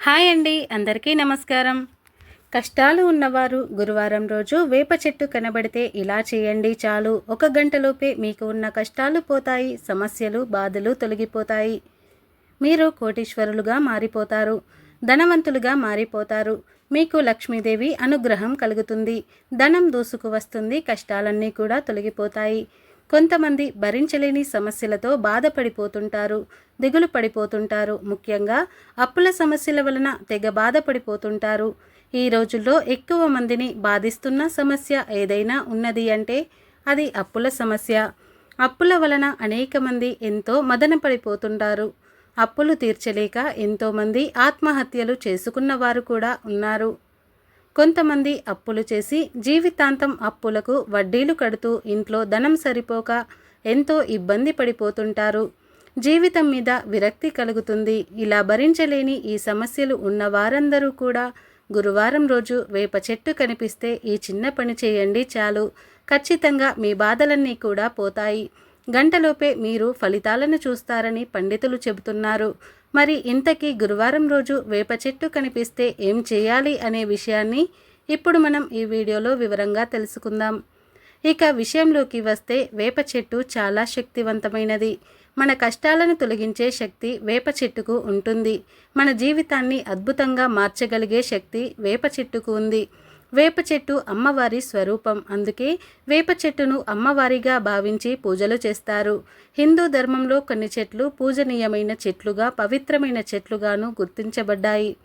Hi అండి అందరికీ నమస్కారం. కష్టాలు ఉన్నవారు గురువారం రోజు వేప చెట్టు కనబడితే ఇలా చేయండి చాలు. ఒక గంటలోపే మీకు ఉన్న కష్టాలు పోతాయి సమస్యలు బాధలు తొలగిపోతాయి. మీరు కోటీశ్వరులుగా మారిపోతారు ధనవంతులుగా మారిపోతారు. మీకు లక్ష్మీదేవి అనుగ్రహం కలుగుతుంది. ధనం దూసుకు వస్తుంది కష్టాలన్నీ కూడా తొలగిపోతాయి. కొంతమంది భరించలేని సమస్యలతో బాధపడిపోతుంటారు దిగులు పడిపోతుంటారు. ముఖ్యంగా అప్పుల సమస్యల వలన తెగ బాధపడిపోతుంటారు. ఈ రోజుల్లో ఎక్కువ మందిని బాధిస్తున్న సమస్య ఏదైనా ఉన్నది అంటే అది అప్పుల సమస్య. అప్పుల వలన అనేక మంది ఎంతో మదన పడిపోతుంటారు. అప్పులు తీర్చలేక ఎంతోమంది ఆత్మహత్యలు చేసుకున్న వారు కూడా ఉన్నారు. కొంతమంది అప్పులు చేసి జీవితాంతం అప్పులకు వడ్డీలు కడుతూ ఇంట్లో ధనం సరిపోక ఎంతో ఇబ్బంది పడిపోతుంటారు. జీవితం మీద విరక్తి కలుగుతుంది. ఇలా భరించలేని ఈ సమస్యలు ఉన్న వారందరూ కూడా గురువారం రోజు వేప చెట్టు కనిపిస్తే ఈ చిన్న పని చేయండి చాలు. ఖచ్చితంగా మీ బాధలన్నీ కూడా పోతాయి. గంటలోపే మీరు ఫలితాలను చూస్తారని పండితులు చెబుతున్నారు. మరి ఇంతకీ గురువారం రోజు వేప చెట్టు కనిపిస్తే ఏం చేయాలి అనే విషయాన్ని ఇప్పుడు మనం ఈ వీడియోలో వివరంగా తెలుసుకుందాం. ఇక విషయంలోకి వస్తే వేప చెట్టు చాలా శక్తివంతమైనది. మన కష్టాలను తొలగించే శక్తి వేప చెట్టుకు ఉంటుంది. మన జీవితాన్ని అద్భుతంగా మార్చగలిగే శక్తి వేప చెట్టుకు ఉంది. వేప చెట్టు అమ్మవారి స్వరూపం. అందుకే వేప చెట్టును అమ్మవారిగా భావించి పూజలు చేస్తారు. హిందూ ధర్మంలో కొన్ని చెట్లు పూజనీయమైన చెట్లుగా పవిత్రమైన చెట్లుగాను గుర్తించబడ్డాయి.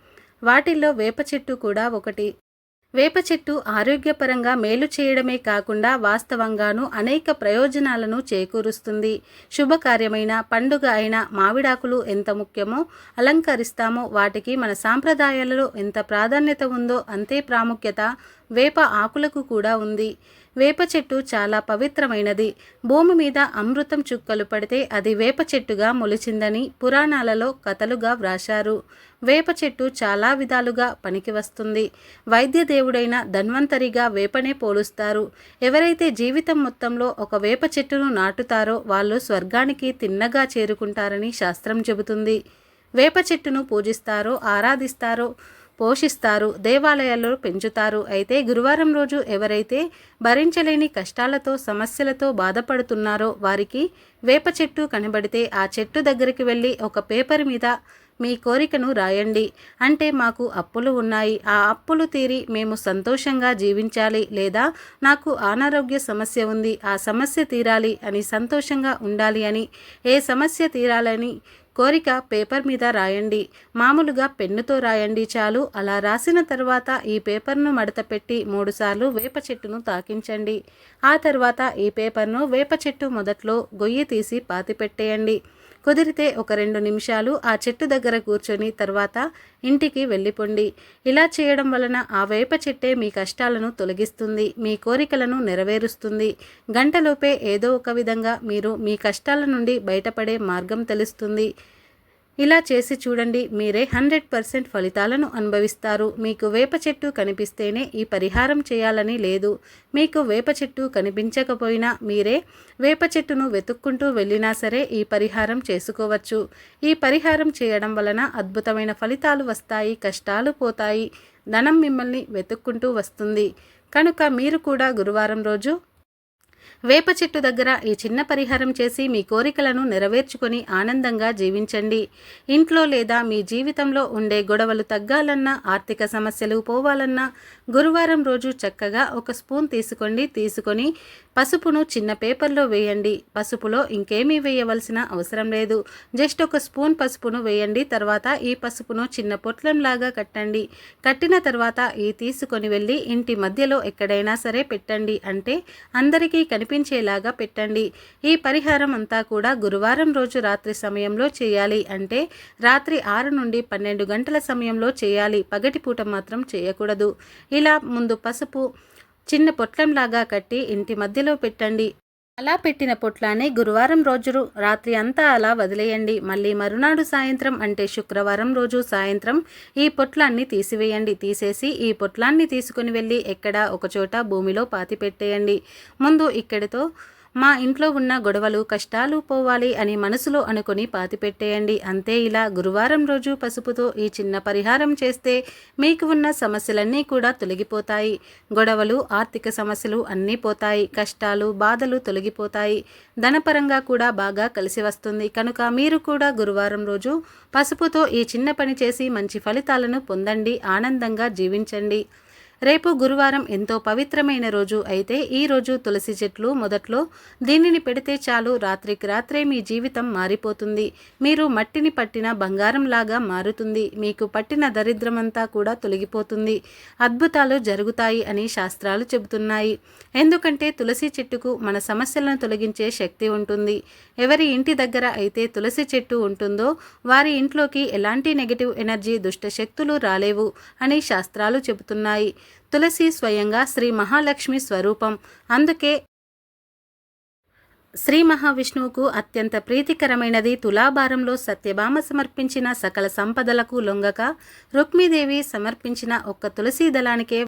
వాటిల్లో వేప చెట్టు కూడా ఒకటి. వేప చెట్టు ఆరోగ్యపరంగా మేలు చేయడమే కాకుండా వాస్తవంగాను అనేక ప్రయోజనాలను చేకూరుస్తుంది. శుభకార్యమైన పండుగ అయిన మామిడాకులు ఎంత ముఖ్యమో అలంకరిస్తామో వాటికి మన సాంప్రదాయాలలో ఎంత ప్రాధాన్యత ఉందో అంతే ప్రాముఖ్యత వేప ఆకులకు కూడా ఉంది. వేప చెట్టు చాలా పవిత్రమైనది. భూమి మీద అమృతం చుక్కలు పడితే అది వేప చెట్టుగా మొలిచిందని పురాణాలలో కథలుగా వ్రాశారు. వేప చెట్టు చాలా విధాలుగా పనికి వస్తుంది. వైద్య దేవుడైన ధన్వంతరిగా వేపనే పోలుస్తారు. ఎవరైతే జీవితం మొత్తంలో ఒక వేప చెట్టును నాటుతారో వాళ్ళు స్వర్గానికి తిన్నగా చేరుకుంటారని శాస్త్రం చెబుతుంది. వేప చెట్టును పూజిస్తారో ఆరాధిస్తారో పోషిస్తారు దేవాలయాల్లో పెంచుతారు. అయితే గురువారం రోజు ఎవరైతే భరించలేని కష్టాలతో సమస్యలతో బాధపడుతున్నారో వారికి వేప చెట్టు కనబడితే ఆ చెట్టు దగ్గరికి వెళ్ళి ఒక పేపర్ మీద మీ కోరికను రాయండి. అంటే మాకు అప్పులు ఉన్నాయి. ఆ అప్పులు తీరి మేము సంతోషంగా జీవించాలి లేదా నాకు అనారోగ్య సమస్య ఉంది ఆ సమస్య తీరాలి అని సంతోషంగా ఉండాలి అని ఏ సమస్య తీరాలని కోరిక పేపర్ మీద రాయండి. మామూలుగా పెన్నుతో రాయండి చాలు. అలా రాసిన తర్వాత ఈ పేపర్ను మడతపెట్టి మూడుసార్లు వేప చెట్టును తాకించండి. ఆ తర్వాత ఈ పేపర్ను వేప చెట్టు మొదట్లో గొయ్యి తీసి పాతిపెట్టేయండి. కుదిరితే ఒక రెండు నిమిషాలు ఆ చెట్టు దగ్గర కూర్చొని తర్వాత ఇంటికి వెళ్ళిపోండి. ఇలా చేయడం వలన ఆ వేప చెట్టే మీ కష్టాలను తొలగిస్తుంది మీ కోరికలను నెరవేరుస్తుంది. గంటలోపే ఏదో ఒక విధంగా మీరు మీ కష్టాల నుండి బయటపడే మార్గం తెలుస్తుంది. ఇలా చేసి చూడండి మీరే హండ్రెడ్ పర్సెంట్ ఫలితాలను అనుభవిస్తారు. మీకు వేప చెట్టు కనిపిస్తేనే ఈ పరిహారం చేయాలని లేదు. మీకు వేప చెట్టు కనిపించకపోయినా మీరే వేప చెట్టును వెతుక్కుంటూ వెళ్ళినా సరే ఈ పరిహారం చేసుకోవచ్చు. ఈ పరిహారం చేయడం వలన అద్భుతమైన ఫలితాలు వస్తాయి కష్టాలు పోతాయి ధనం మిమ్మల్ని వెతుక్కుంటూ వస్తుంది. కనుక మీరు కూడా గురువారం రోజు వేప చెట్టు దగ్గర ఈ చిన్న పరిహారం చేసి మీ కోరికలను నెరవేర్చుకొని ఆనందంగా జీవించండి. ఇంట్లో లేదా మీ జీవితంలో ఉండే గొడవలు తగ్గాలన్నా ఆర్థిక సమస్యలు పోవాలన్నా గురువారం రోజు చక్కగా ఒక స్పూన్ తీసుకోండి తీసుకొని పసుపును చిన్న పేపర్లో వేయండి. పసుపులో ఇంకేమీ వేయవలసిన అవసరం లేదు. జస్ట్ ఒక స్పూన్ పసుపును వేయండి. తర్వాత ఈ పసుపును చిన్న పొట్లంలాగా కట్టండి. కట్టిన తర్వాత ఈ తీసుకొని వెళ్ళి ఇంటి మధ్యలో ఎక్కడైనా సరే పెట్టండి. అంటే అందరికీ కనిపించేలాగా పెట్టండి. ఈ పరిహారం అంతా కూడా గురువారం రోజు రాత్రి సమయంలో చేయాలి. అంటే రాత్రి ఆరు నుండి పన్నెండు గంటల సమయంలో చేయాలి. పగటిపూట మాత్రం చేయకూడదు. ఇలా ముందు పసుపు చిన్న పొట్లంలాగా కట్టి ఇంటి మధ్యలో పెట్టండి. అలా పెట్టిన పొట్లాన్ని గురువారం రోజు రాత్రి అంతా అలా వదిలేయండి. మళ్ళీ మరునాడు సాయంత్రం అంటే శుక్రవారం రోజు సాయంత్రం ఈ పొట్లాన్ని తీసివేయండి. తీసేసి ఈ పొట్లాన్ని తీసుకుని వెళ్ళి ఎక్కడ ఒకచోట భూమిలో పాతి పెట్టేయండి. ముందు ఇక్కడితో మా ఇంట్లో ఉన్న గొడవలు కష్టాలు పోవాలి అని మనసులో అనుకుని పాతిపెట్టేయండి. అంతే ఇలా గురువారం రోజు పసుపుతో ఈ చిన్న పరిహారం చేస్తే మీకు ఉన్న సమస్యలన్నీ కూడా తొలగిపోతాయి. గొడవలు ఆర్థిక సమస్యలు అన్నీ పోతాయి. కష్టాలు బాధలు తొలగిపోతాయి. ధనపరంగా కూడా బాగా కలిసి వస్తుంది. కనుక మీరు కూడా గురువారం రోజు పసుపుతో ఈ చిన్న పని చేసి మంచి ఫలితాలను పొందండి. ఆనందంగా జీవించండి. రేపు గురువారం ఎంతో పవిత్రమైన రోజు అయితే ఈ రోజు తులసి చెట్లు మొదట్లో దీనిని పెడితే చాలు రాత్రికి రాత్రే మీ జీవితం మారిపోతుంది. మీరు మట్టిని పట్టిన బంగారంలాగా మారుతుంది. మీకు పట్టిన దరిద్రమంతా కూడా తొలగిపోతుంది. అద్భుతాలు జరుగుతాయి అని శాస్త్రాలు చెబుతున్నాయి. ఎందుకంటే తులసి చెట్టుకు మన సమస్యలను తొలగించే శక్తి ఉంటుంది. ఎవరి ఇంటి దగ్గర అయితే తులసి చెట్టు ఉంటుందో వారి ఇంట్లోకి ఎలాంటి నెగిటివ్ ఎనర్జీ దుష్ట శక్తులు రాలేవు అని శాస్త్రాలు చెబుతున్నాయి. తులసి స్వయంగా శ్రీ మహాలక్ష్మి స్వరూపం. అందుకే శ్రీ మహావిష్ణువుకు అత్యంత ప్రీతికరమైనది తులాభారంలో సత్యభామ సమర్పించిన సకల సంపదలకు లొంగక రుక్మిదేవి సమర్పించిన ఒక్క తులసీ దళానికే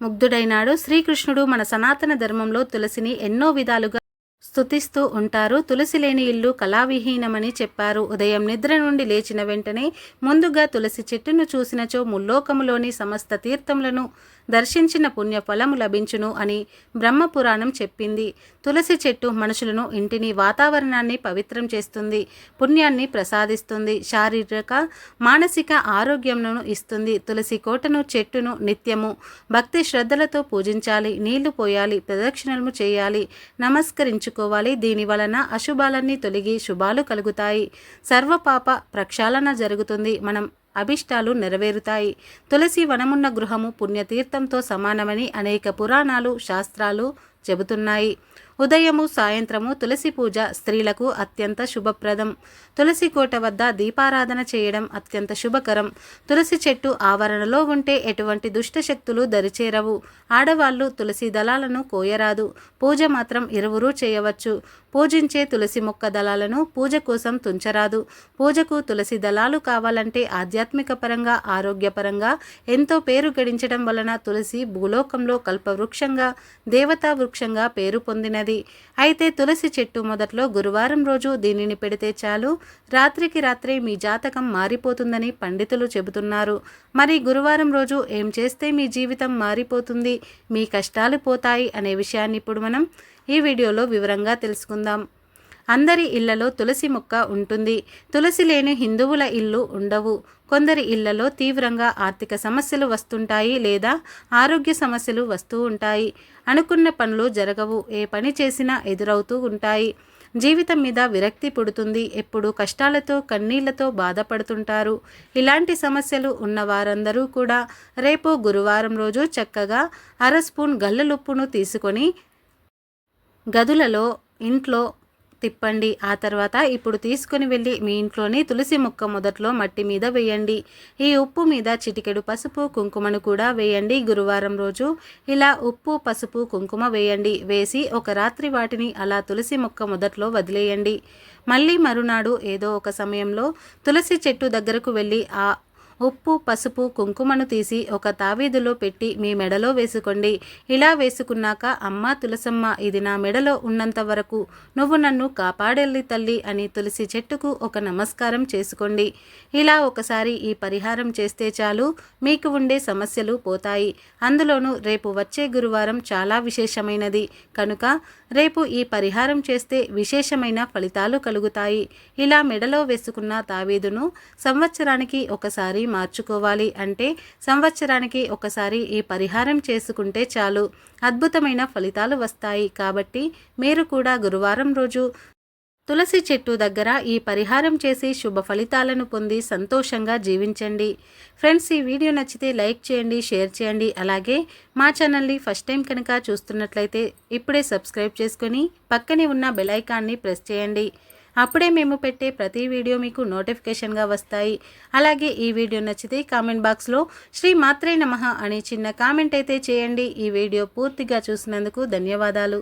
ముగ్ధుడైనాడు శ్రీకృష్ణుడు. మన సనాతన ధర్మంలో తులసిని ఎన్నో విధాలుగా స్థుతిస్తూ ఉంటారు. తులసి లేని ఇల్లు కళావిహీనమని చెప్పారు. ఉదయం నిద్ర నుండి లేచిన వెంటనే ముందుగా తులసి చెట్టును చూసినచో ముల్లోకములోని సమస్త తీర్థములను దర్శించిన పుణ్యఫలము లభించును అని బ్రహ్మపురాణం చెప్పింది. తులసి చెట్టు మనుషులను ఇంటిని వాతావరణాన్ని పవిత్రం చేస్తుంది పుణ్యాన్ని ప్రసాదిస్తుంది శారీరక మానసిక ఆరోగ్యంను ఇస్తుంది. తులసి కోటను చెట్టును నిత్యము భక్తి శ్రద్ధలతో పూజించాలి నీళ్ళు పోయాలి ప్రదక్షిణలు చేయాలి నమస్కరించుకోవాలి. దీని వలన అశుభాలన్నీ తొలగి శుభాలు కలుగుతాయి. సర్వపాప ప్రక్షాళన జరుగుతుంది. మనం అభిష్టాలు నెరవేరుతాయి. తులసి వనమున్న గృహము పుణ్యతీర్థంతో సమానమని అనేక పురాణాలు శాస్త్రాలు చెబుతున్నాయి. ఉదయము సాయంత్రము తులసి పూజ స్త్రీలకు అత్యంత శుభప్రదం. తులసి కోట వద్ద దీపారాధన చేయడం అత్యంత శుభకరం. తులసి చెట్టు ఆవరణలో ఉంటే ఎటువంటి దుష్ట శక్తులు దరిచేరవు. ఆడవాళ్ళు తులసి దళాలను కోయరాదు. పూజ మాత్రం ఇరువురూ చేయవచ్చు. పూజించే తులసి మొక్క దళాలను పూజ కోసం తుంచరాదు. పూజకు తులసి దళాలు కావాలంటే ఆధ్యాత్మిక పరంగా ఆరోగ్యపరంగా ఎంతో పేరు గడించడం వలన తులసి భూలోకంలో కల్పవృక్షంగా దేవతా వృక్షంగా పేరు పొందినది. అయితే తులసి చెట్టు మొదట్లో గురువారం రోజు దీనిని పెడితే చాలు. రాత్రికి రాత్రే మీ జాతకం మారిపోతుందని పండితులు చెబుతున్నారు. మరి గురువారం రోజు ఏం చేస్తే మీ జీవితం మారిపోతుంది? మీ కష్టాలు పోతాయి అనే విషయాన్ని ఇప్పుడు మనం ఈ వీడియోలో వివరంగా తెలుసుకుందాం. అందరి ఇళ్ళలో తులసి మొక్క ఉంటుంది. తులసి లేని హిందువుల ఇల్లు ఉండవు. కొందరి ఇళ్ళలో తీవ్రంగా ఆర్థిక సమస్యలు వస్తుంటాయి లేదా ఆరోగ్య సమస్యలు వస్తూ ఉంటాయి. అనుకున్న పనులు జరగవు. ఏ పని చేసినా ఎదురవుతూ ఉంటాయి. జీవితం మీద విరక్తి పుడుతుంది. ఎప్పుడు కష్టాలతో కన్నీళ్ళతో బాధపడుతుంటారు. ఇలాంటి సమస్యలు ఉన్న వారందరూ కూడా రేపు గురువారం రోజు చక్కగా అర స్పూన్ గల్లలుప్పును తీసుకొని గదులలో ఇంట్లో తిప్పండి. ఆ తర్వాత ఇప్పుడు తీసుకుని వెళ్ళి మీ ఇంట్లోని తులసి మొక్క మొదట్లో మట్టి మీద వేయండి. ఈ ఉప్పు మీద చిటికెడు పసుపు కుంకుమను కూడా వేయండి. గురువారం రోజు ఇలా ఉప్పు పసుపు కుంకుమ వేయండి. వేసి ఒక రాత్రి వాటిని అలా తులసి మొక్క మొదట్లో వదిలేయండి. మళ్ళీ మరునాడు ఏదో ఒక సమయంలో తులసి చెట్టు దగ్గరకు వెళ్ళి ఆ ఉప్పు పసుపు కుంకుమను తీసి ఒక తావీదులో పెట్టి మీ మెడలో వేసుకోండి. ఇలా వేసుకున్నాక అమ్మ తులసమ్మ ఇది నా మెడలో ఉన్నంత వరకు నువ్వు నన్ను కాపాడెల్లి తల్లి అని తులసి చెట్టుకు ఒక నమస్కారం చేసుకోండి. ఇలా ఒకసారి ఈ పరిహారం చేస్తే చాలు మీకు ఉండే సమస్యలు పోతాయి. అందులోనూ రేపు వచ్చే గురువారం చాలా విశేషమైనది. కనుక రేపు ఈ పరిహారం చేస్తే విశేషమైన ఫలితాలు కలుగుతాయి. ఇలా మెడలో వేసుకున్న తావీదును సంవత్సరానికి ఒకసారి మార్చుకోవాలి అంటే సంవత్సరానికి ఒకసారి ఈ పరిహారం చేసుకుంటే చాలు. అద్భుతమైన ఫలితాలు వస్తాయి కాబట్టి మీరు కూడా గురువారం రోజు తులసి చెట్టు దగ్గర ఈ పరిహారం చేసి శుభ ఫలితాలను పొంది సంతోషంగా జీవించండి. ఫ్రెండ్స్ ఈ వీడియో నచ్చితే లైక్ చేయండి షేర్ చేయండి. అలాగే మా ఛానల్ని ఫస్ట్ టైం కనుక చూస్తున్నట్లయితే ఇప్పుడే సబ్స్క్రైబ్ చేసుకొని పక్కనే ఉన్న బెలైకాన్ని ప్రెస్ చేయండి. అప్పుడే మేము పెట్టే ప్రతి వీడియో మీకు నోటిఫికేషన్గా వస్తాయి. అలాగే ఈ వీడియో నచ్చితే కామెంట్ బాక్స్లో శ్రీ మాత్రే నమ అని చిన్న కామెంట్ అయితే చేయండి. ఈ వీడియో పూర్తిగా చూసినందుకు ధన్యవాదాలు.